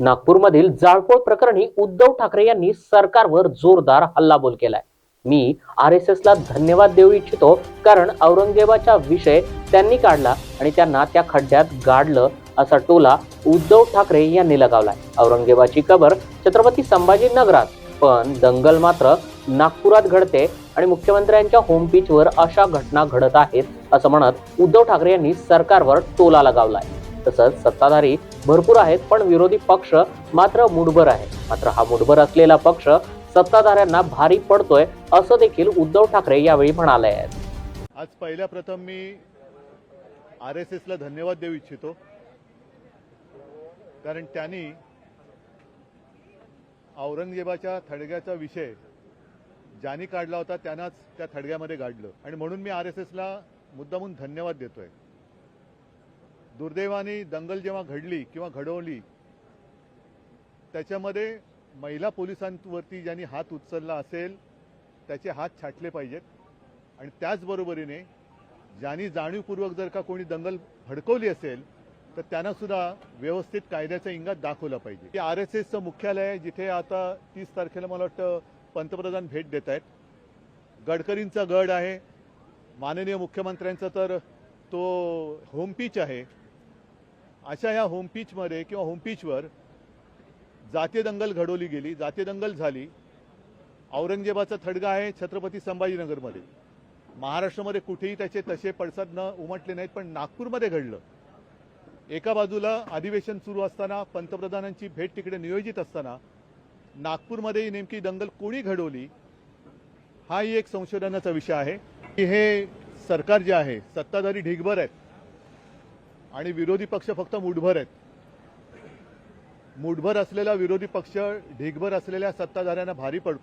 नागपूरमधील जाळपोळ प्रकरणी उद्धव ठाकरे यांनी सरकारवर जोरदार हल्लाबोल केलाय. मी आर एस एसला धन्यवाद देऊ इच्छितो कारण औरंगजेबाचा विषय त्यांनी काढला आणि त्यांना त्या खड्ड्यात गाडलं असा टोला उद्धव ठाकरे यांनी लगावलाय. औरंगजेबाची कबर छत्रपती संभाजी नगरात पण दंगल मात्र नागपुरात घडते आणि मुख्यमंत्र्यांच्या होम वर अशा घटना घडत आहेत असं म्हणत उद्धव ठाकरे यांनी सरकारवर टोला लगावलाय. तसंच सत्ताधारी भरपूर आहेत पण विरोधी पक्ष मात्र मुठभर आहे. मात्र हा मुठभर असलेला पक्ष सत्ताधाऱ्यांना भारी पडतोय असं देखील उद्धव ठाकरे यावेळी म्हणाले आहेत. आज पहिल्या प्रथम मी आर एस एसला धन्यवाद देऊ इच्छितो. कारण त्यांनी औरंगजेबाच्या थडग्याचा विषय ज्यांनी काढला होता त्यांनाच त्या थडग्यामध्ये गाडलं. आणि म्हणून मी आर एस एसला मुद्दामून धन्यवाद देतोय. दुर्दैवाने दंगल जेव्हा घडली किंवा घडवली त्याच्यामध्ये महिला पोलिसांवरती ज्यांनी हात उचलला असेल त्याचे हात छाटले पाहिजेत. आणि त्याचबरोबरीने ज्यांनी जाणीवपूर्वक जर का कोणी दंगल भडकवली असेल तर त्यांना सुद्धा व्यवस्थित कायद्याचा इंगात दाखवला पाहिजे. आर एस एसचं मुख्यालय आहे जिथे आता तीस तारखेला मला वाटतं पंतप्रधान भेट देत आहेत. गडकरींचा गड आहे. माननीय मुख्यमंत्र्यांचा तर तो होम पीच आहे. अशा ह्या होमपीचमध्ये किंवा होम पीचवर दंगल घडवली गेली. जातीय दंगल झाली. औरंगजेबाचा थडगा आहे छत्रपती संभाजीनगरमध्ये. महाराष्ट्रामध्ये कुठेही त्याचे तसे पडसाद न उमटले नाहीत पण नागपूरमध्ये घडलं. एका बाजूला अधिवेशन सुरू असताना पंतप्रधानांची भेट तिकडे नियोजित असताना नागपूरमध्येही नेमकी दंगल कोणी घडवली हाही एक संशोधनाचा विषय आहे. की हे सरकार जे आहे सत्ताधारी ढिगभर आहेत. आणि विरोधी पक्ष फक्त मुठभर आहेत. मुठभर असलेला विरोधी पक्ष ढिगभर असलेल्या सत्ताधाऱ्यांना भारी पडतो.